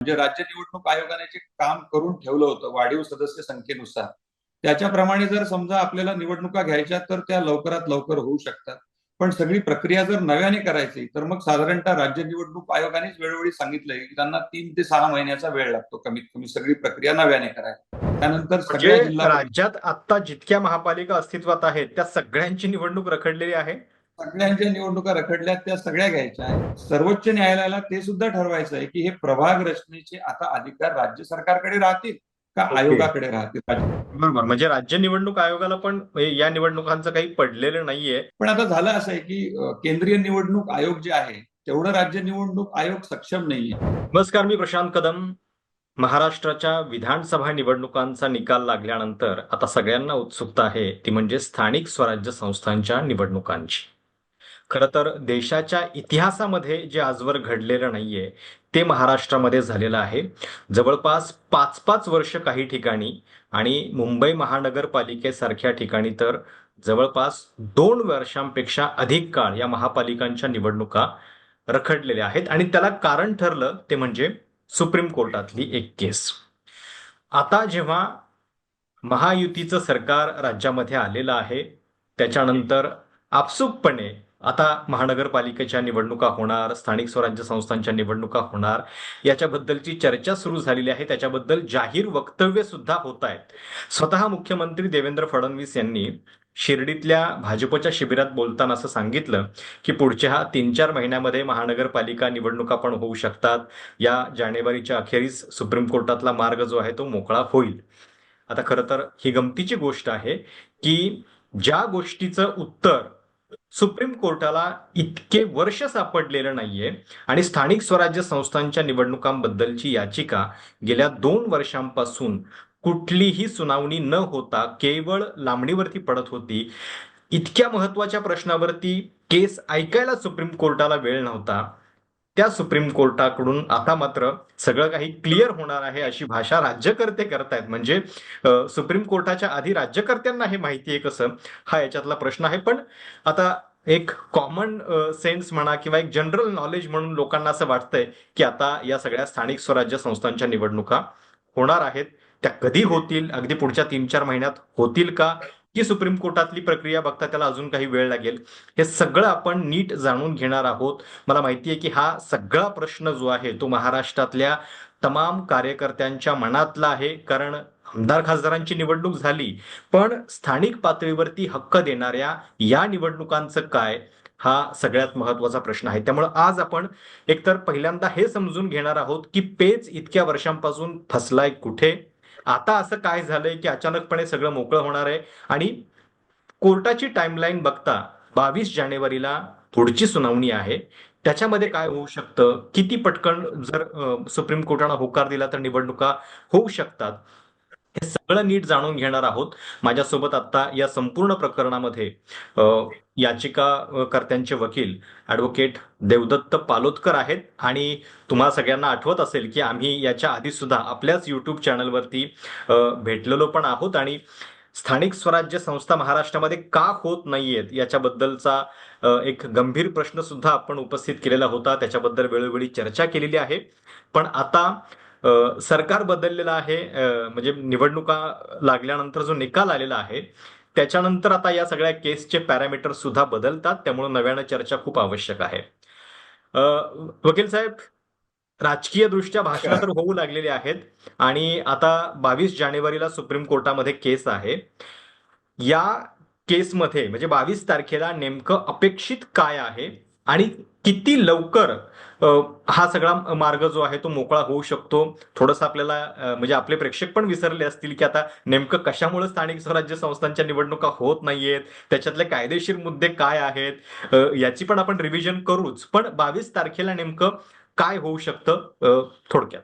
म्हणजे राज्य निवडणूक आयोगाने जे काम करून ठेवलं होतं वाढीव सदस्य संख्येनुसार. त्याच्याप्रमाणे जर समजा आपल्याला निवडणुका घ्यायच्या तर त्या लवकरात लवकर होऊ शकतात. पण सगळी प्रक्रिया जर नव्याने करायची तर मग साधारणतः राज्य निवडणूक आयोगानेच वेळोवेळी सांगितलंय की त्यांना तीन ते सहा महिन्याचा वेळ लागतो कमीत कमी सगळी प्रक्रिया नव्याने करायला त्यानंतर सगळ्या म्हणजे जिल्हा राज्यात आता जितक्या महापालिका अस्तित्वात आहेत त्या सगळ्यांची निवडणूक रखडलेली आहे? सगळ्यांच्या निवडणुका रखडल्यात त्या सगळ्या घ्यायच्या आहेत. सर्वोच्च न्यायालयाला ते सुद्धा ठरवायचं आहे की हे प्रभाग रचनेचे आता अधिकार राज्य सरकारकडे राहतील का. आयोगाकडे राहतील? बरोबर. म्हणजे राज्य निवडणूक आयोगाला पण या निवडणुकांचं काही पडलेलं नाहीये. पण आता झालं असं आहे की केंद्रीय निवडणूक आयोग जे आहे तेवढं राज्य निवडणूक आयोग सक्षम नाहीये. नमस्कार मी प्रशांत कदम. महाराष्ट्राच्या विधानसभा निवडणुकांचा निकाल लागल्यानंतर आता सगळ्यांना उत्सुकता आहे ती म्हणजे स्थानिक स्वराज्य संस्थांच्या निवडणुकांची. खरं तर देशाच्या इतिहासामध्ये जे आजवर घडलेलं नाहीये ते महाराष्ट्रामध्ये झालेलं आहे. जवळपास पाच पाच वर्ष काही ठिकाणी आणि मुंबई महानगरपालिकेसारख्या ठिकाणी तर जवळपास दोन वर्षांपेक्षा अधिक काळ या महापालिकांच्या निवडणुका रखडलेल्या आहेत. आणि त्याला कारण ठरलं ते म्हणजे सुप्रीम कोर्टातली एक केस. आता जेव्हा महायुतीचं सरकार राज्यामध्ये आलेलं आहे त्याच्यानंतर आपसुकपणे आता महानगरपालिकेच्या निवडणुका होणार स्थानिक स्वराज्य संस्थांच्या निवडणुका होणार याच्याबद्दलची चर्चा सुरू झालेली आहे. त्याच्याबद्दल जाहीर वक्तव्य सुद्धा होत आहेत. स्वतः मुख्यमंत्री देवेंद्र फडणवीस यांनी शिर्डीतल्या भाजपच्या शिबिरात बोलताना असं सांगितलं की पुढच्या तीन चार महिन्यामध्ये महानगरपालिका निवडणुका पण होऊ शकतात. या जानेवारीच्या अखेरीस सुप्रीम कोर्टातला मार्ग जो आहे तो मोकळा होईल. आता खरं तर ही गमतीची गोष्ट आहे की ज्या गोष्टीचं उत्तर सुप्रीम कोर्टाला इतके वर्ष सापडलेलं नाहीये आणि स्थानिक स्वराज्य संस्थांच्या निवडणुकांबद्दलची याचिका गेल्या दोन वर्षांपासून कुठलीही सुनावणी न होता केवळ लांबणीवरती पडत होती. इतक्या महत्त्वाच्या प्रश्नावरती केस ऐकायला सुप्रीम कोर्टाला वेळ नव्हता. त्या सुप्रीम कोर्टाकडून आता मात्र सगळं काही क्लिअर होणार आहे अशी भाषा राज्यकर्ते करतायत. म्हणजे सुप्रीम कोर्टाच्या आधी राज्यकर्त्यांना हे माहिती आहे कसं? हा याच्यातला प्रश्न आहे. पण आता एक कॉमन सेन्स म्हणा किंवा एक जनरल नॉलेज म्हणून लोकांना असं वाटतंय की आता या सगळ्या स्थानिक स्वराज्य संस्थांच्या निवडणुका होणार आहेत. त्या कधी होतील? अगदी पुढच्या तीन चार महिन्यात होतील का? की सुप्रीम कोर्टातली प्रक्रिया बघता त्याला अजून काही वेळ लागेल. हे सगळं आपण नीट जाणून घेणार आहोत. मला माहिती आहे की हा सगळा प्रश्न जो आहे तो महाराष्ट्रातल्या तमाम कार्यकर्त्यांच्या मनातला आहे. कारण आमदार खासदारांची निवडणूक झाली पण स्थानिक पातळीवरती हक्क देणाऱ्या या निवडणुकांचं काय हा सगळ्यात महत्त्वाचा प्रश्न आहे. त्यामुळे आज आपण एकतर पहिल्यांदा हे समजून घेणार आहोत की पेच इतक्या वर्षांपासून फसलाय कुठे? आता असं काय झालंय की अचानकपणे सगळं मोकळं होणार आहे आणि कोर्टाची टाइमलाईन बघता बावीस जानेवारीला पुढची सुनावणी आहे. त्याच्यामध्ये काय होऊ शकतं? किती पटकन जर सुप्रीम कोर्टानं होकार दिला तर निवडणुका होऊ शकतात. हे सगळं नीट जाणून घेणार आहोत. माझ्यासोबत आता या संपूर्ण प्रकरणामध्ये याचिकाकर्त्यांचे वकील ॲडव्होकेट देवदत्त पालोदकर आहेत. आणि तुम्हाला सगळ्यांना आठवत असेल की आम्ही याच्या आधी सुद्धा आपल्याच युट्यूब चॅनलवरती भेटलेलो पण आहोत. आणि स्थानिक स्वराज्य संस्था महाराष्ट्रामध्ये का होत नाहीयेत याच्याबद्दलचा एक गंभीर प्रश्न सुद्धा आपण उपस्थित केलेला होता. त्याच्याबद्दल वेळोवेळी चर्चा केलेली आहे. पण आता सरकार बदललेलं आहे म्हणजे निवडणुका लागल्यानंतर जो निकाल आलेला आहे त्याच्यानंतर आता या सगळ्या केसचे पॅरामीटर सुद्धा बदलतात त्यामुळे नव्यानं चर्चा खूप आवश्यक आहे. वकील साहेब राजकीय दृष्ट्या भाषणं तर होऊ लागलेली आहेत आणि आता बावीस जानेवारीला सुप्रीम कोर्टामध्ये केस आहे. या केसमध्ये म्हणजे बावीस तारखेला नेमकं अपेक्षित काय आहे? आणि किती लवकर हा सगळा मार्ग जो आहे तो मोकळा होऊ शकतो. थोडंसं आपल्याला म्हणजे आपले प्रेक्षक पण विसरले असतील की आता नेमकं कशामुळे स्थानिक स्वराज्य संस्थांच्या निवडणुका होत नाहीयेत? त्याच्यातले कायदेशीर मुद्दे काय आहेत? याची पण आपण रिव्हिजन करूच. पण बावीस तारखेला नेमकं काय होऊ शकतं थोडक्यात?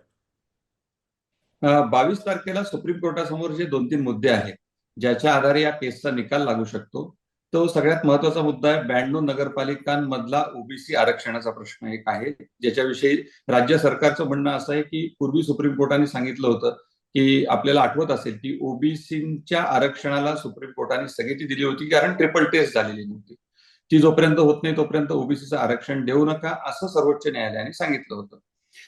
बावीस तारखेला सुप्रीम कोर्टासमोर जे दोन तीन मुद्दे आहेत ज्याच्या आधारे या केसचा निकाल लागू शकतो. तो सगळ्यात महत्त्वाचा मुद्दा आहे ब्याण्णव नगरपालिकांमधला ओबीसी आरक्षणाचा प्रश्न एक आहे. ज्याच्याविषयी राज्य सरकारचं म्हणणं असं आहे की पूर्वी सुप्रीम कोर्टाने सांगितलं होतं की आपल्याला आठवत असेल की ओबीसीच्या आरक्षणाला सुप्रीम कोर्टाने स्थगिती दिली होती कारण ट्रिपल टेस्ट झालेली नव्हती. ती जोपर्यंत होत नाही तोपर्यंत ओबीसीचं आरक्षण देऊ नका असं सर्वोच्च न्यायालयाने सांगितलं होतं.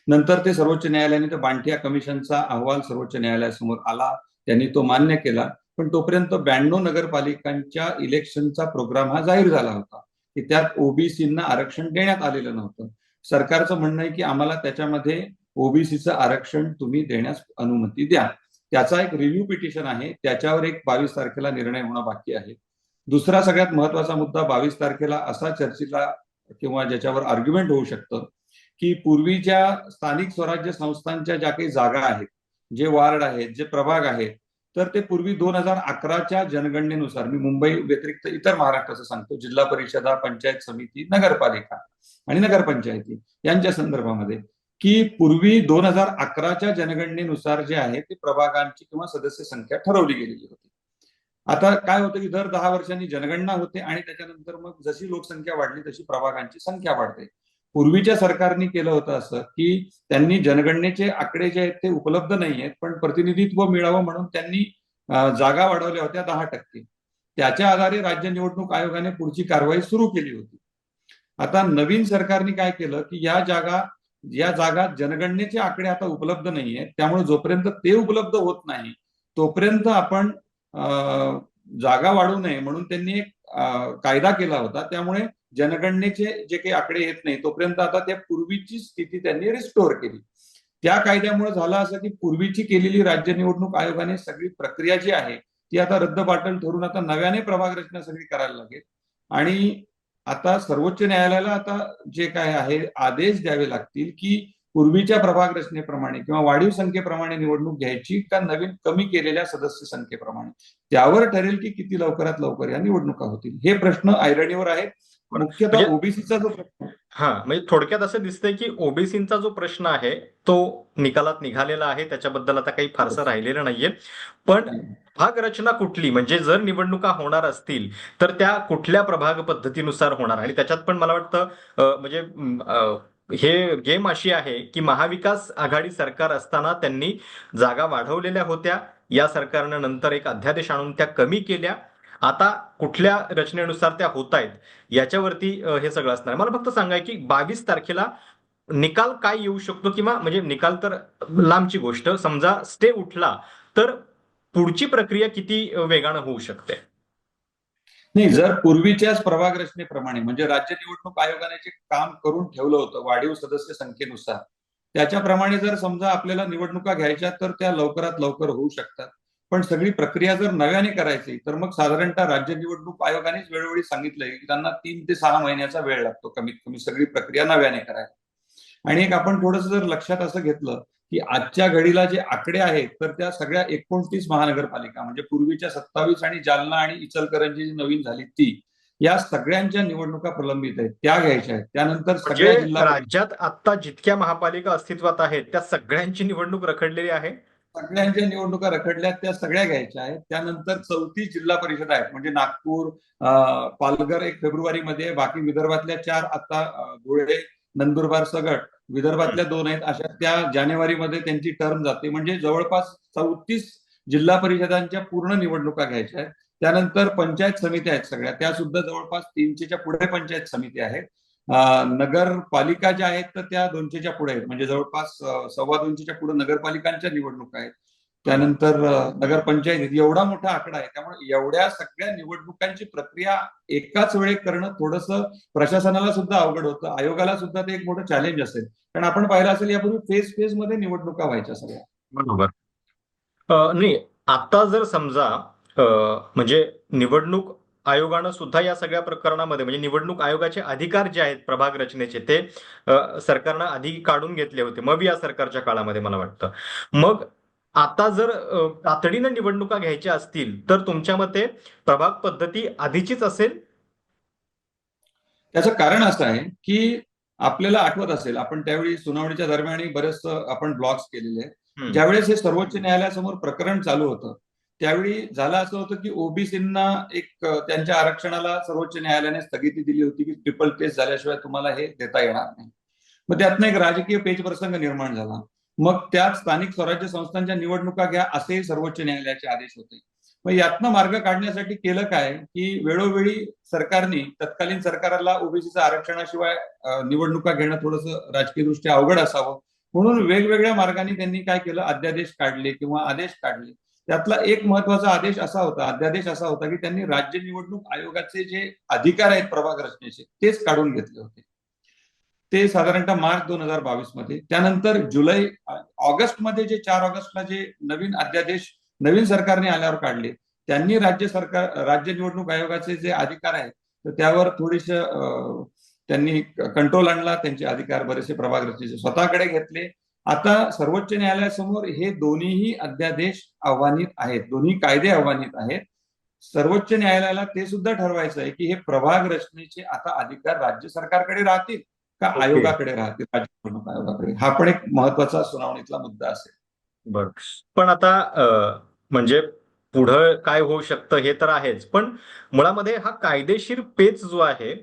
नंतर ते सर्वोच्च न्यायालयाने त्या बांटिया कमिशनचा अहवाल सर्वोच्च न्यायालयासमोर आला त्यांनी तो मान्य केला. पण तोपर्यंत ब्याण्णव नगरपालिकांच्या इलेक्शनचा प्रोग्राम हा जाहीर झाला होता की त्यात ओबीसींना आरक्षण देण्यात आलेलं नव्हतं. सरकारचं म्हणणं आहे की आम्हाला त्याच्यामध्ये ओबीसीचं आरक्षण तुम्ही देण्यास अनुमती द्या. त्याचा एक रिव्ह्यू पिटिशन आहे त्याच्यावर एक बावीस तारखेला निर्णय होणं बाकी आहे. दुसरा सगळ्यात महत्त्वाचा मुद्दा बावीस तारखेला असा चर्चेला किंवा ज्याच्यावर आर्ग्युमेंट होऊ शकतं की पूर्वीच्या स्थानिक स्वराज्य संस्थांच्या ज्या काही जागा आहेत जे वार्ड आहेत जे प्रभाग आहेत तर ते पूर्वी दोन हजार अकराच्या जनगणनेनुसार मी मुंबई व्यतिरिक्त इतर महाराष्ट्राचं सांगतो जिल्हा परिषदा पंचायत समिती नगरपालिका आणि नगरपंचायती यांच्या संदर्भामध्ये की पूर्वी दोन हजार अकराच्या जनगणनेनुसार जे आहे ते प्रभागांची किंवा सदस्य संख्या ठरवली गेलेली होती. आता काय होतं की दर दहा वर्षांनी जनगणना होते आणि त्याच्यानंतर मग जशी लोकसंख्या वाढली तशी प्रभागांची संख्या वाढते. पूर्वीच्या सरकारने केलं होतं असं की त्यांनी जनगणनेचे आकडे जे आहेत ते उपलब्ध नाही आहेत पण प्रतिनिधित्व मिळावं म्हणून त्यांनी जागा वाढवल्या होत्या दहा टक्के. त्याच्या आधारे राज्य निवडणूक आयोगाने पुढची कारवाई सुरू केली होती. आता नवीन सरकारने काय केलं की या जागा या जागा जनगणनेचे आकडे आता उपलब्ध नाही आहेत त्यामुळे जोपर्यंत ते उपलब्ध होत नाही तोपर्यंत आपण जागा वाढू नये म्हणून त्यांनी एक कायदा केला होता. त्यामुळे जनगणनेचे जे काही आकडे येत नाही तोपर्यंत आता त्या पूर्वीची स्थिती त्यांनी रिस्टोअर केली. त्या कायद्यामुळे झालं असं की पूर्वीची केलेली राज्य निवडणूक आयोगाने सगळी प्रक्रिया जी आहे ती आता रद्दबातल ठरून आता नव्याने प्रभाग रचना सगळी करायला लागेल. आणि आता सर्वोच्च न्यायालयाला आता जे काय आहे आदेश द्यावे लागतील की पूर्वीच्या प्रभाग रचनेप्रमाणे किंवा वाढीव संख्येप्रमाणे निवडणूक घ्यायची का नवीन कमी केलेल्या सदस्य संख्येप्रमाणे. त्यावर ठरेल की किती लवकरात लवकर या निवडणुका होतील हे प्रश्न ऐरणीवर आहेत. ओबीसीचा जो प्रश्न हा म्हणजे थोडक्यात असं दिसतंय की ओबीसीचा जो प्रश्न आहे तो निकालात निघालेला आहे. त्याच्याबद्दल आता काही फारसं राहिलेलं नाहीये. पण भाग रचना कुठली? म्हणजे जर निवडणुका होणार असतील तर त्या कुठल्या प्रभाग पद्धतीनुसार होणार? आणि त्याच्यात पण मला वाटतं म्हणजे हे गेम अशी आहे की महाविकास आघाडी सरकार असताना त्यांनी जागा वाढवलेल्या होत्या. या सरकारनं नंतर एक अध्यादेश आणून त्या कमी केल्या. आता कुठल्या रचनेनुसार त्या होत आहेत याच्यावरती हे सगळं असणार. मला फक्त सांगाय की बावीस तारखेला निकाल काय येऊ शकतो किंवा म्हणजे निकाल तर लांबची गोष्ट समजा स्टे उठला तर पुढची प्रक्रिया किती वेगानं होऊ शकते? नाही जर पूर्वीच्याच प्रभाग रचनेप्रमाणे म्हणजे राज्य निवडणूक आयोगाने जे काम करून ठेवलं होतं वाढीव सदस्य संख्येनुसार त्याच्याप्रमाणे जर समजा आपल्याला निवडणुका घ्यायच्या तर त्या लवकरात लवकर होऊ शकतात. पण सगळी प्रक्रिया जर नव्याने करायची तर मग साधारणतः राज्य निवडणूक आयोगानेच वेळोवेळी सांगितलंय की त्यांना तीन ते सहा महिन्याचा वेळ लागतो कमीत कमी सगळी प्रक्रिया नव्याने करायला. आणि एक आपण थोडस जर लक्षात असं घेतलं की आजच्या घडीला जे आकडे आहेत तर त्या सगळ्या एकोणतीस महानगरपालिका म्हणजे पूर्वीच्या सत्तावीस आणि जालना आणि इचलकरंजी जी नवीन झाली ती या सगळ्यांच्या निवडणुका प्रलंबित आहेत त्या घ्यायच्या आहेत. त्यानंतर सगळ्या म्हणजे जिल्हा राज्यात आता जितक्या महापालिका अस्तित्वात आहेत त्या सगळ्यांची निवडणूक रखडलेली आहे? सगळ्यांच्या निवडणुका रखडल्या त्या सगळ्या घ्यायच्या आहेत. त्यानंतर चौतीस जिल्हा परिषद आहेत. म्हणजे नागपूर पालघर एक फेब्रुवारीमध्ये बाकी विदर्भातल्या चार आता धुळे नंदुरबार सगट विदर्भातल्या दोन आहेत. अशा त्या जानेवारीमध्ये त्यांची टर्म जाते. म्हणजे जवळपास चौतीस जिल्हा परिषदांच्या पूर्ण निवडणुका घ्यायच्या आहेत. त्यानंतर पंचायत समित्या आहेत सगळ्या. त्या सुद्धा जवळपास तीनशेच्या पुढे पंचायत समिती आहेत. नगरपालिका ज्या आहेत तर त्या दोनशेच्या पुढे आहेत. म्हणजे जवळपास सव्वा दोनशेच्या पुढे नगरपालिकांच्या निवडणुका आहेत. त्यानंतर नगरपंचायत एवढा मोठा आकडा आहे त्यामुळे एवढ्या सगळ्या निवडणुकांची प्रक्रिया एकाच वेळी करणं थोडस प्रशासनाला सुद्धा अवघड होतं. आयोगाला सुद्धा ते एक मोठं चॅलेंज असेल. कारण आपण पाहिलं असेल यापूर्वी फेज फेजमध्ये निवडणुका व्हायच्या सगळ्या. बरोबर. नाही आता जर समजा म्हणजे निवडणूक आयोगानं सुद्धा या सगळ्या प्रकरणामध्ये म्हणजे निवडणूक आयोगाचे अधिकार जे आहेत प्रभाग रचनेचे ते सरकारनं आधी काढून घेतले होते. मग या सरकारच्या काळामध्ये मला वाटतं. मग आता जर तातडीनं निवडणुका घ्यायच्या असतील तर तुमच्या मते प्रभाग पद्धती आधीचीच असेल? त्याचं कारण असं आहे की आपल्याला आठवत असेल आपण त्यावेळी सुनावणीच्या दरम्यान बरेच आपण ब्लॉग्स केलेले. ज्यावेळेस हे सर्वोच्च न्यायालयासमोर प्रकरण चालू होतं त्यावेळी झालं असं होतं की ओबीसींना एक त्यांच्या आरक्षणाला सर्वोच्च न्यायालयाने स्थगिती दिली होती की ट्रिपल केस झाल्याशिवाय तुम्हाला हे देता येणार नाही. मग त्यातनं एक राजकीय पेच प्रसंग निर्माण झाला. मग त्यात स्थानिक स्वराज्य संस्थांच्या निवडणुका घ्या असेही सर्वोच्च न्यायालयाचे आदेश होते. मग यातनं मार्ग काढण्यासाठी केलं काय की वेळोवेळी सरकारने तत्कालीन सरकारला ओबीसीचं आरक्षणाशिवाय निवडणुका घेणं थोडंसं राजकीय दृष्ट्या अवघड असावं. म्हणून वेगवेगळ्या मार्गाने त्यांनी काय केलं? अध्यादेश काढले किंवा आदेश काढले. त्यातला एक महत्त्वाचा आदेश असा होता अध्यादेश असा होता की त्यांनी राज्य निवडणूक आयोगाचे जे अधिकार आहेत प्रभाग रचनेचे तेच काढून घेतले होते. ते साधारणतः मार्च दोन हजार बावीसमध्ये. त्यानंतर जुलै ऑगस्टमध्ये जे चार ऑगस्टला जे नवीन अध्यादेश नवीन सरकारने आल्यावर काढले. त्यांनी राज्य सरकार राज्य निवडणूक आयोगाचे जे अधिकार आहेत तर त्यावर थोडेसे त्यांनी कंट्रोल आणला त्यांचे अधिकार बरेचसे प्रभाग रचनेचे स्वतःकडे घेतले. आता सर्वोच्च न्यायालयासमोर हे दोन्हीही अध्यादेश आव्हानित आहेत दोन्ही कायदे आव्हानित आहेत. सर्वोच्च न्यायालयाला ते सुद्धा ठरवायचं आहे की हे प्रभाग रचनेचे आता अधिकार राज्य सरकारकडे राहतील का. आयोगाकडे राहतील? राज्य निवडणूक आयोगाकडे. हा पण एक महत्त्वाचा सुनावणीतला मुद्दा असेल. बर. पण आता म्हणजे पुढं काय होऊ शकतं हे तर आहेच पण मुळामध्ये हा कायदेशीर पेच जो आहे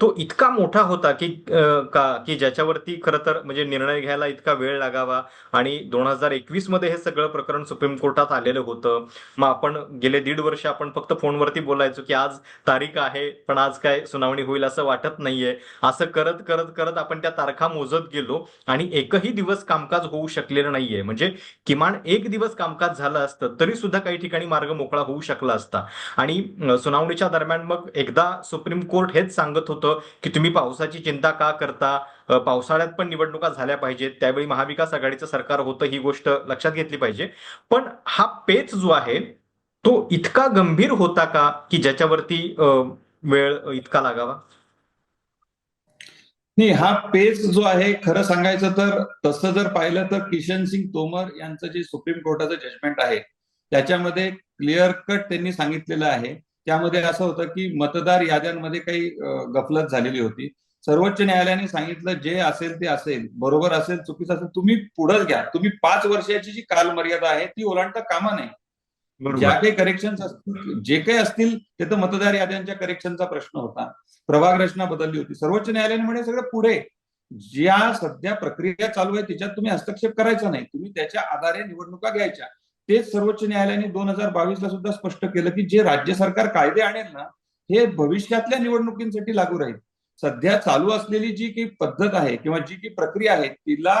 तो इतका मोठा होता की का की ज्याच्यावरती खरं तर म्हणजे निर्णय घ्यायला इतका वेळ लागावा. आणि दोन हजार एकवीसमध्ये हे सगळं प्रकरण सुप्रीम कोर्टात आलेलं होतं. मग आपण गेले दीड वर्ष आपण फक्त फोनवरती बोलायचो की आज तारीख आहे पण आज काय सुनावणी होईल असं वाटत नाहीये. असं करत करत करत आपण त्या तारखा मोजत गेलो आणि एकही दिवस कामकाज होऊ शकलेलं नाहीये. म्हणजे किमान एक दिवस कामकाज झालं असतं तरी सुद्धा काही ठिकाणी मार्ग मोकळा होऊ शकला असता. आणि सुनावणीच्या दरम्यान मग एकदा सुप्रीम कोर्ट हेच सांगत होतं की तुम्ही पावसाची चिंता का करता? पावसाळ्यात पण निवडणुका झाल्या पाहिजेत. त्यावेळी महाविकास आघाडीचं सरकार होतं ही गोष्ट लक्षात घेतली पाहिजे. पण हा पेच जो आहे तो इतका गंभीर होता का की ज्याच्यावरती वेळ इतका लागावा? नाही हा पेच जो आहे खरं सांगायचं तर तसं जर पाहिलं तर किशन सिंग तोमर यांचं जे सुप्रीम कोर्टाचं जजमेंट आहे त्याच्यामध्ये क्लिअर कट त्यांनी सांगितलेलं आहे. त्यामध्ये असं होतं की मतदार याद्यांमध्ये काही गफलत झालेली होती. सर्वोच्च न्यायालयाने सांगितलं जे असेल ते असेल बरोबर असेल चुकीचं असेल तुम्ही पुढंच घ्या. तुम्ही पाच वर्षाची जी कालमर्यादा आहे ती ओलांडता कामा नाही ज्या काही करेक्शन असतील जे काही असतील ते तर मतदार याद्यांच्या करेक्शनचा प्रश्न होता. प्रभाग रचना बदलली होती. सर्वोच्च न्यायालयाने म्हणे सगळं पुढे. ज्या सध्या प्रक्रिया चालू आहे त्याच्यात तुम्ही हस्तक्षेप करायचा नाही. तुम्ही त्याच्या आधारे निवडणुका घ्यायच्या. तेच सर्वोच्च न्यायालयाने दोन हजार बावीस ला सुद्धा स्पष्ट केलं की जे राज्य सरकार कायदे आणेल ना हे भविष्यातल्या निवडणुकींसाठी लागू राहील. सध्या चालू असलेली जी काही पद्धत आहे किंवा जी काही प्रक्रिया आहे तिला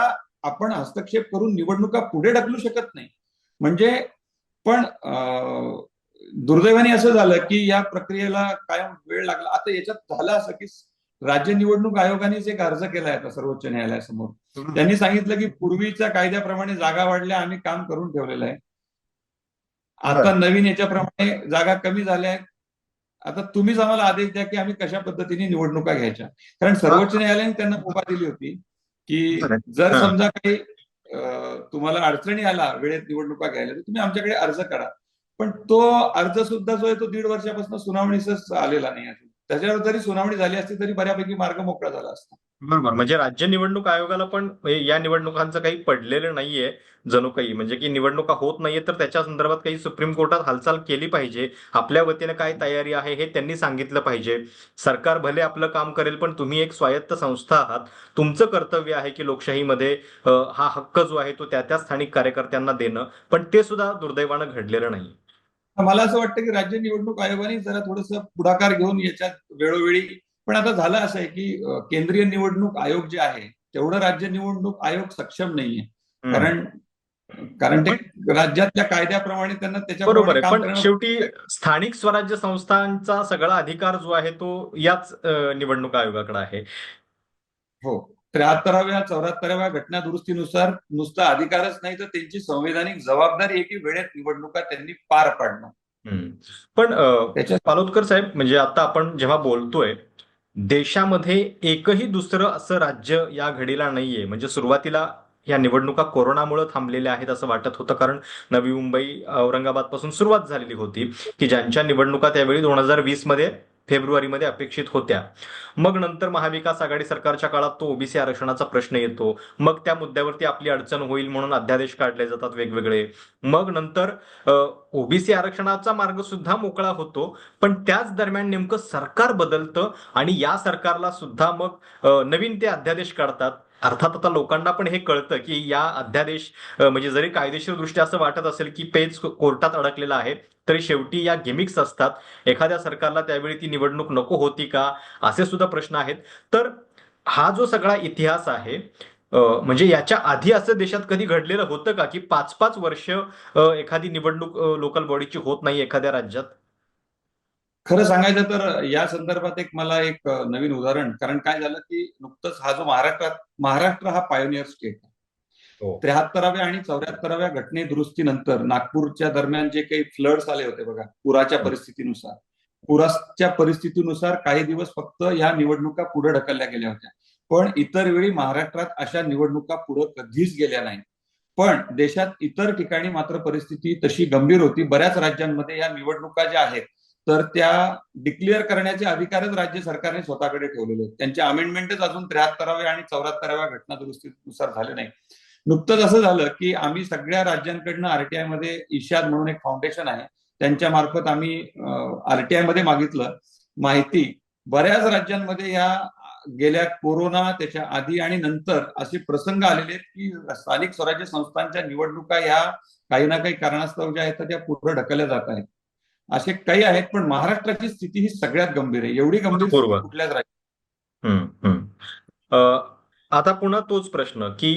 आपण हस्तक्षेप करून निवडणुका पुढे ढकलू शकत नाही. म्हणजे पण दुर्दैवाने असं झालं की या प्रक्रियेला कायम वेळ लागला. आता याच्यात झालं असं की राज्य निवडणूक आयोगानेच एक अर्ज केलाय आता सर्वोच्च न्यायालयासमोर त्यांनी सांगितलं की पूर्वीच्या कायद्याप्रमाणे जागा वाढल्या आम्ही काम करून ठेवलेलं आहे. आता नवीन याच्याप्रमाणे जागा कमी झाल्या आहेत आता तुम्हीच आम्हाला आदेश द्या की आम्ही कशा पद्धतीने निवडणुका घ्यायच्या. कारण सर्वोच्च न्यायालयाने त्यांना मुभा दिली होती की जर. समजा काही तुम्हाला अडचणी आला वेळेत निवडणुका घ्यायला तर तुम्ही आमच्याकडे अर्ज करा. पण तो अर्ज सुद्धा जो आहे तो दीड वर्षापासून सुनावणीच आलेला नाही त्याच्यावर जरी सुनावणी झाली असती तरी बऱ्यापैकी मार्ग मोकळा झाला असता. बरोबर. म्हणजे राज्य निवडणूक आयोगाला पण म्हणजे या निवडणुकांचं काही पडलेलं नाहीये जणू काही. म्हणजे की निवडणुका होत नाहीये तर त्याच्या संदर्भात काही सुप्रीम कोर्टात हालचाल केली पाहिजे. आपल्या वतीने काय तयारी आहे हे त्यांनी सांगितलं पाहिजे. सरकार भले आपलं काम करेल पण तुम्ही एक स्वायत्त संस्था आहात. तुमचं कर्तव्य आहे की लोकशाहीमध्ये हा हक्क जो आहे तो त्या त्या स्थानिक कार्यकर्त्यांना देणं. पण ते सुद्धा दुर्दैवानं घडलेलं नाही मला असं वाटतं की राज्य निवडणूक आयोगाने जरा थोडस पुढाकार घेऊन याच्यात वेळोवेळी पण आता झालं असं आहे की केंद्रीय निवडणूक आयोग जे आहे तेवढं राज्य निवडणूक आयोग सक्षम नाहीये. कारण कारण ते राज्यातल्या कायद्याप्रमाणे त्यांना बरोबर आहे काम पण शेवटी स्थानिक स्वराज्य संस्थांचा सगळा अधिकार जो आहे तो याच निवडणूक आयोगाकडे आहे. हो. त्र्याहत्तराव्या चौऱ्याहत्तराव्या घटना दुरुस्तीनुसार नुसता अधिकारच नाही तर त्यांची संवैधानिक जबाबदारी आहे की वेळेत निवडणुका त्यांनी पार पाडणं. पण त्याच्या पालोदकर साहेब म्हणजे आता आपण जेव्हा बोलतोय देशामध्ये एकही दुसरं असं राज्य या घडीला नाहीये म्हणजे सुरुवातीला या निवडणुका कोरोनामुळे थांबलेल्या आहेत असं वाटत होतं कारण नवी मुंबई औरंगाबादपासून सुरुवात झालेली होती की ज्यांच्या निवडणुका त्यावेळी दोन हजार वीसमध्ये फेब्रुवारीमध्ये अपेक्षित होत्या. मग नंतर महाविकास आघाडी सरकारच्या काळात तो ओबीसी आरक्षणाचा प्रश्न येतो. मग त्या मुद्द्यावरती आपली अडचण होईल म्हणून अध्यादेश काढले जातात वेगवेगळे. मग नंतर ओबीसी आरक्षणाचा मार्ग सुद्धा मोकळा होतो. पण त्याच दरम्यान नेमकं सरकार बदलतं आणि या सरकारला सुद्धा मग नवीन ते अध्यादेश काढतात. अर्थात आता लोकांना पण हे कळतं की या अध्यादेश म्हणजे जरी कायदेशीर दृष्ट्या असं वाटत असेल की पेज कोर्टात अडकलेला आहे तरी शेवटी या गिमिक्स असतात. एखाद्या सरकारला त्यावेळी ती निवडणूक नको होती का? असे सुद्धा प्रश्न आहेत. तर हा जो सगळा इतिहास आहे म्हणजे याच्या आधी असं देशात कधी घडलेलं होतं का? की पाच पाच वर्ष एखादी निवडणूक लोकल बॉडीची होत नाही एखाद्या राज्यात. खरं सांगायचं तर या संदर्भात एक मला एक नवीन उदाहरण कारण काय झालं की नुकतंच हा जो महाराष्ट्रात महाराष्ट्र हा पायोनियर स्टेट आहे. हो. त्र्याहत्तराव्या आणि चौऱ्याहत्तराव्या घटने दुरुस्तीनंतर नागपूरच्या दरम्यान जे काही फ्लड्स आले होते बघा पुराच्या हो. परिस्थितीनुसार. पुराच्या परिस्थितीनुसार काही दिवस फक्त ह्या निवडणुका पुढे ढकलल्या गेल्या होत्या. पण इतर वेळी महाराष्ट्रात अशा निवडणुका पुढे कधीच गेल्या नाही पण देशात इतर ठिकाणी मात्र परिस्थिती तशी गंभीर होती. बऱ्याच राज्यांमध्ये या निवडणुका ज्या आहेत तर त्या डिक्लेअर करण्याचे अधिकारच राज्य सरकारने स्वतःकडे ठेवलेले आहेत. त्यांचे अमेंडमेंटच अजून त्र्याहत्तराव्या आणि चौऱ्याहत्तराव्या घटना दुरुस्तीनुसार झाले नाही. नुकतंच असं झालं की आम्ही सगळ्या राज्यांकडनं आरटीआयमध्ये इशाद म्हणून एक फाउंडेशन आहे. त्यांच्या मार्फत आम्ही आरटीआयमध्ये मागितलं. माहिती बऱ्याच राज्यांमध्ये या गेल्या कोरोना त्याच्या आधी आणि नंतर असे प्रसंग आलेले आहेत की स्थानिक स्वराज्य संस्थांच्या निवडणुका या काही ना काही कारणास्तव ज्या आहेत त्या पुढे ढकलल्या जात आहेत. असे काही आहेत पण महाराष्ट्राची स्थिती ही सगळ्यात गंभीर आहे एवढी गंभीर. कुठल्याच राज्यात आता पुन्हा तोच प्रश्न की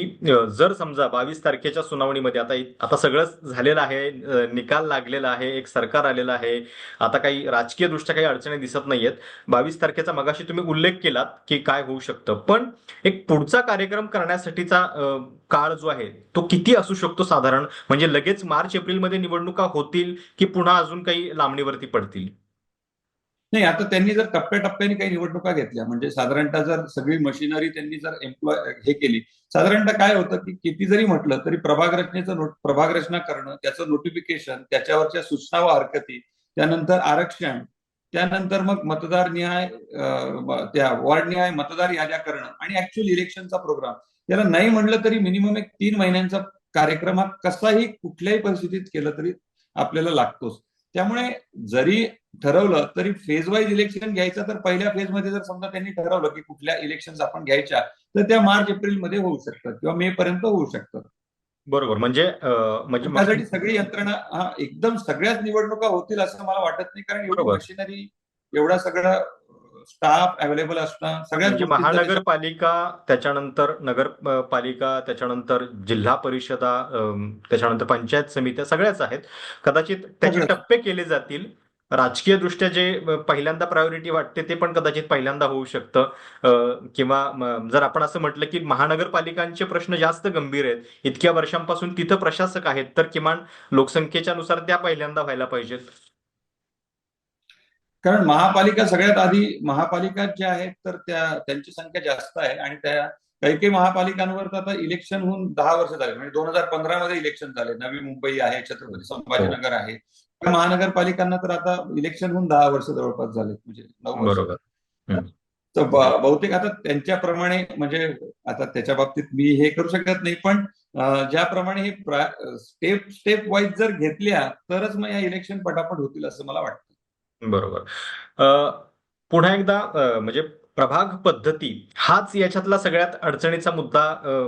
जर समजा बावीस तारखेच्या सुनावणीमध्ये आता आता सगळंच झालेलं आहे निकाल लागलेला आहे एक सरकार आलेलं आहे आता काही राजकीय दृष्ट्या काही अडचणी दिसत नाहीयेत. बावीस तारखेचा मगाशी तुम्ही उल्लेख केलात की काय होऊ शकतं. पण एक पुढचा कार्यक्रम करण्यासाठीचा काळ जो आहे तो किती असू शकतो साधारण? म्हणजे लगेच मार्च एप्रिलमध्ये निवडणुका होतील की पुन्हा अजून काही लांबणीवरती पडतील? नाही आता त्यांनी जर टप्प्याटप्प्याने काही निवडणुका घेतल्या म्हणजे साधारणतः जर सगळी मशिनरी त्यांनी जर एम्प्लॉय हे केली साधारणतः काय होतं की किती जरी म्हटलं तरी प्रभाग रचनेचं प्रभाग रचना करणं त्याचं नोटिफिकेशन त्याच्यावरच्या सूचना व हरकती त्यानंतर आरक्षण त्यानंतर मग मतदार निहाय त्या वॉर्ड निहाय मतदार याद्या करणं आणि ऍक्च्युअल इलेक्शनचा प्रोग्राम याला नाही म्हणलं तरी मिनिमम एक तीन महिन्यांचा कार्यक्रम हा कसाही कुठल्याही परिस्थितीत केलं तरी आपल्याला लागतोच. त्यामुळे जरी ठरवलं तरी फेज वाईज इलेक्शन घ्यायचं तर पहिल्या फेजमध्ये जर समजा त्यांनी ठरवलं की कुठल्या इलेक्शन आपण घ्यायच्या तर त्या मार्च एप्रिलमध्ये होऊ शकतात किंवा मे पर्यंत होऊ शकतात बरोबर. म्हणजे म्हणजे त्यासाठी सगळी यंत्रणा हा एकदम सगळ्याच निवडणुका होतील असं मला वाटत नाही. कारण एवढी. मशिनरी एवढा सगळा स्टाफ अवेलेबल असणं सगळ्याच म्हणजे महानगरपालिका त्याच्यानंतर नगरपालिका त्याच्यानंतर जिल्हा परिषदा त्याच्यानंतर पंचायत समित्या सगळ्याच आहेत. कदाचित त्याचे. टप्पे केले जातील. राजकीय दृष्ट्या जे पहिल्यांदा प्रायोरिटी वाटते ते पण कदाचित पहिल्यांदा होऊ शकतं. किंवा जर आपण असं म्हटलं की महानगरपालिकांचे प्रश्न जास्त गंभीर आहेत इतक्या वर्षांपासून तिथं प्रशासक आहेत तर किमान लोकसंख्येच्या नुसार त्या पहिल्यांदा व्हायला पाहिजेत. कारण महापालिका सगळ्यात आधी महापालिका ज्या आहेत तर त्या त्यांची संख्या जास्त आहे आणि त्या काही काही महापालिकांवर तर आता इलेक्शन होऊन दहा वर्ष झाले. म्हणजे दोन हजार पंधरा मध्ये इलेक्शन झाले. नवी मुंबई आहे छत्रपती संभाजीनगर आहे. महानगरपालिकांना तर आता इलेक्शन होऊन दहा वर्ष जवळपास झाले म्हणजे नऊ वर्ष. बरोबर. तर बहुतेक आता त्यांच्याप्रमाणे म्हणजे आता त्याच्या बाबतीत मी हे करू शकत नाही पण ज्याप्रमाणे हे स्टेप स्टेप वाईज जर घेतल्या तरच मग या इलेक्शन पटापट होतील असं मला वाटतं. बरोबर. पुन्हा एकदा म्हणजे प्रभाग पद्धती हाच याच्यातला सगळ्यात अडचणीचा मुद्दा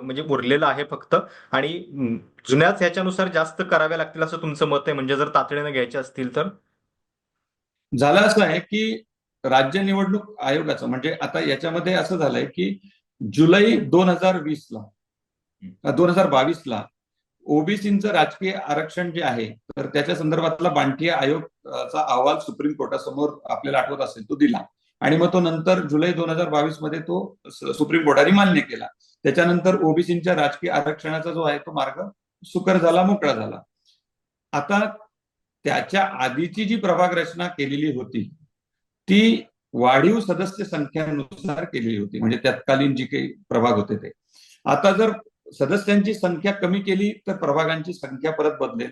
म्हणजे उरलेला आहे फक्त. आणि जुन्याच ह्याच्यानुसार जास्त कराव्या लागतील असं तुमचं मत आहे म्हणजे जर तातडीनं घ्यायचे असतील तर? झालं असं आहे की राज्य निवडणूक आयोगाचं म्हणजे आता याच्यामध्ये असं झालंय की जुलै दोन हजार वीस ला दोन हजार बावीस ला ओबीसीचं राजकीय आरक्षण जे आहे तर त्याच्या संदर्भातला बांटिया आयोगचा अहवाल सुप्रीम कोर्टासमोर आपल्याला आठवत असेल तो दिला. आणि मग तो नंतर जुलै दोन हजार बावीसमध्ये तो सुप्रीम कोर्टाने मान्य केला. त्याच्यानंतर ओबीसीच्या राजकीय आरक्षणाचा जो आहे तो मार्ग सुकर झाला मोकळा झाला. आता त्याच्या आधीची जी प्रभाग रचना केलेली होती ती वाढीव सदस्य संख्येनुसार केलेली होती. म्हणजे तत्कालीन जी काही प्रभाग होते ते. आता जर सदस्यांची संख्या कमी केली तर प्रभागांची संख्या परत बदलेल.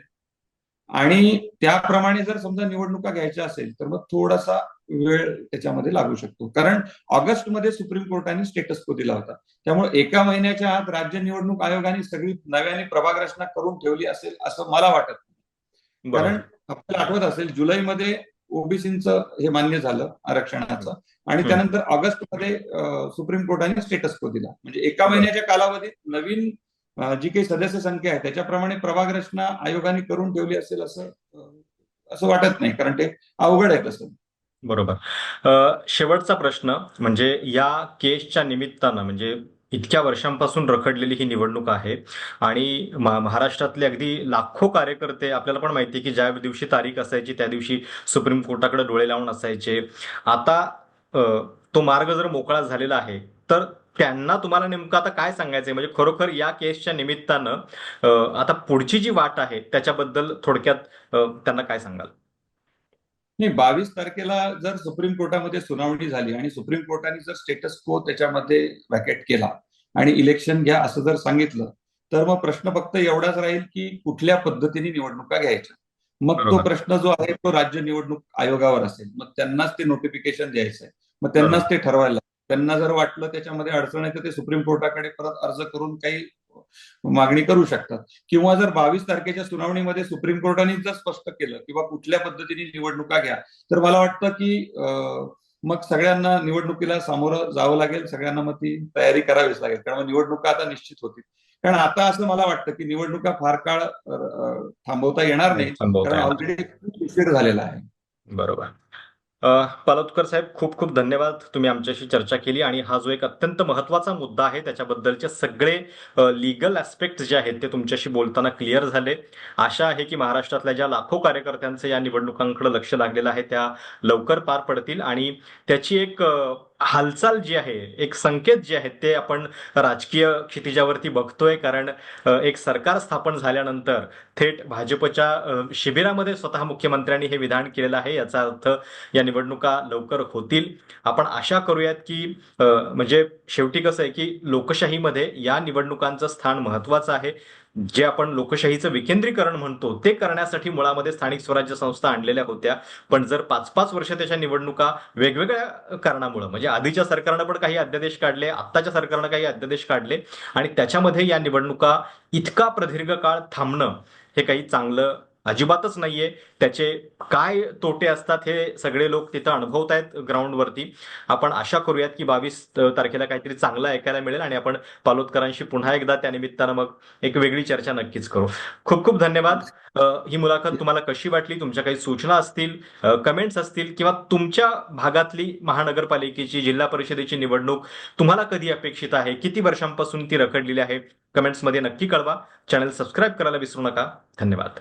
आणि त्याप्रमाणे जर समजा निवडणुका घ्यायच्या असेल तर मग थोडासा वेळ त्याच्यामध्ये लागू शकतो. कारण ऑगस्टमध्ये सुप्रीम कोर्टाने स्टेटस को दिला होता. त्यामुळे एका महिन्याच्या आत राज्य निवडणूक आयोगाने सगळी नव्याने प्रभाग रचना करून ठेवली असेल असं मला वाटत नाही. कारण आपल्याला आठवत असेल जुलैमध्ये ओबीसीचं हे मान्य झालं आरक्षणाचं. आणि. त्यानंतर ऑगस्टमध्ये अं, सुप्रीम कोर्टाने स्टेटस को दिला. म्हणजे एका महिन्याच्या कालावधीत नवीन जी काही सदस्य संख्या आहे त्याच्याप्रमाणे प्रभाग रचना आयोगाने करून ठेवली असेल असं असं वाटत नाही. कारण ते अवघड आहे तसं. बरोबर. अ, शेवटचा प्रश्न म्हणजे या केसच्या निमित्तानं म्हणजे इतक्या वर्षांपासून रखडलेली ही निवडणूक आहे आणि महा- महाराष्ट्रातले अगदी लाखो कार्यकर्ते आपल्याला पण माहिती आहे की ज्या दिवशी तारीख असायची त्या दिवशी सुप्रीम कोर्टाकडे डोळे लावून असायचे. आता अ, तो मार्ग जर मोकळा झालेला आहे तर त्यांना तुम्हाला नेमकं आता काय सांगायचंय? म्हणजे खरोखर या केसच्या निमित्तानं अ, आता पुढची जी वाट आहे त्याच्याबद्दल थोडक्यात अ, त्यांना काय सांगाल? नाही बावीस तारखेला जर सुप्रीम कोर्टामध्ये सुनावणी झाली आणि सुप्रीम कोर्टाने जर स्टेटस को त्याच्यामध्ये व्हॅकेट केला आणि इलेक्शन घ्या असं जर सांगितलं तर मग प्रश्न फक्त एवढाच राहील की कुठल्या पद्धतीने निवडणुका घ्यायच्या मग तो. प्रश्न जो आहे तो राज्य निवडणूक आयोगावर असेल मग त्यांनाच ते नोटिफिकेशन द्यायचं आहे मग त्यांनाच ते ठरवायला. त्यांना जर वाटलं त्याच्यामध्ये अडचण आहे तर ते सुप्रीम कोर्टाकडे परत अर्ज करून काही मागणी करू शकतात. किंवा जर बावीस तारखेच्या सुनावणीमध्ये सुप्रीम कोर्टाने जर स्पष्ट केलं किंवा कुठल्या पद्धतीने निवडणुका घ्या तर मला वाटतं की मग सगळ्यांना निवडणुकीला सामोरं जावं लागेल सगळ्यांना मग ती तयारी करावीच लागेल. कारण निवडणुका आता निश्चित होतील. कारण आता असं मला वाटतं की निवडणुका फार काळ थांबवता येणार नाही. कारण. ऑलरेडी उशीर झालेला आहे. बरोबर. अ, साहेब खूप खूप धन्यवाद तुम्ही आमच्याशी चर्चा केली आणि हा जो एक अत्यंत महत्त्वाचा मुद्दा आहे त्याच्याबद्दलचे सगळे लिगल ऍस्पेक्ट जे आहेत ते तुमच्याशी बोलताना क्लिअर झाले. आशा आहे की महाराष्ट्रातल्या ज्या लाखो कार्यकर्त्यांचं या निवडणुकांकडे लक्ष लागलेलं आहे त्या लवकर पार पडतील आणि त्याची एक हालचाल जी आहे एक संकेत जे आहेत ते आपण राजकीय क्षितिजावरती बघतोय. कारण एक सरकार स्थापन झाल्यानंतर थेट भाजपच्या शिबिरामध्ये स्वतः मुख्यमंत्र्यांनी हे विधान केलेलं आहे. याचा अर्थ या निवडणुका लवकर होतील. आपण आशा करूयात की म्हणजे शेवटी कसं आहे की लोकशाहीमध्ये या निवडणुकांचं स्थान महत्वाचं आहे. जे आपण लोकशाहीचं विकेंद्रीकरण म्हणतो ते करण्यासाठी मुळामध्ये स्थानिक स्वराज्य संस्था आणलेल्या होत्या. पण जर पाच पाच वर्ष त्याच्या निवडणुका वेगवेगळ्या कारणामुळं म्हणजे आधीच्या सरकारनं पण काही अध्यादेश काढले आत्ताच्या सरकारनं काही अध्यादेश काढले आणि त्याच्यामध्ये या निवडणुका इतका प्रदीर्घ काळ थांबणं हे काही चांगलं अजिबातच नाहीये. त्याचे काय तोटे असतात हे सगळे लोक तिथं अनुभवत आहेत ग्राउंडवरती. आपण आशा करूयात की बावीस तारखेला काहीतरी चांगलं ऐकायला मिळेल आणि आपण पालोदकरांशी पुन्हा एकदा त्या निमित्तानं मग एक वेगळी चर्चा नक्कीच करू. खूप खूप धन्यवाद. ही मुलाखत तुम्हाला कशी वाटली? तुमच्या काही सूचना असतील कमेंट्स असतील किंवा तुमच्या भागातली महानगरपालिकेची जिल्हा परिषदेची निवडणूक तुम्हाला कधी अपेक्षित आहे? किती वर्षांपासून ती रखडलेली आहे? कमेंट्समध्ये नक्की कळवा. चॅनल सबस्क्राईब करायला विसरू नका. धन्यवाद.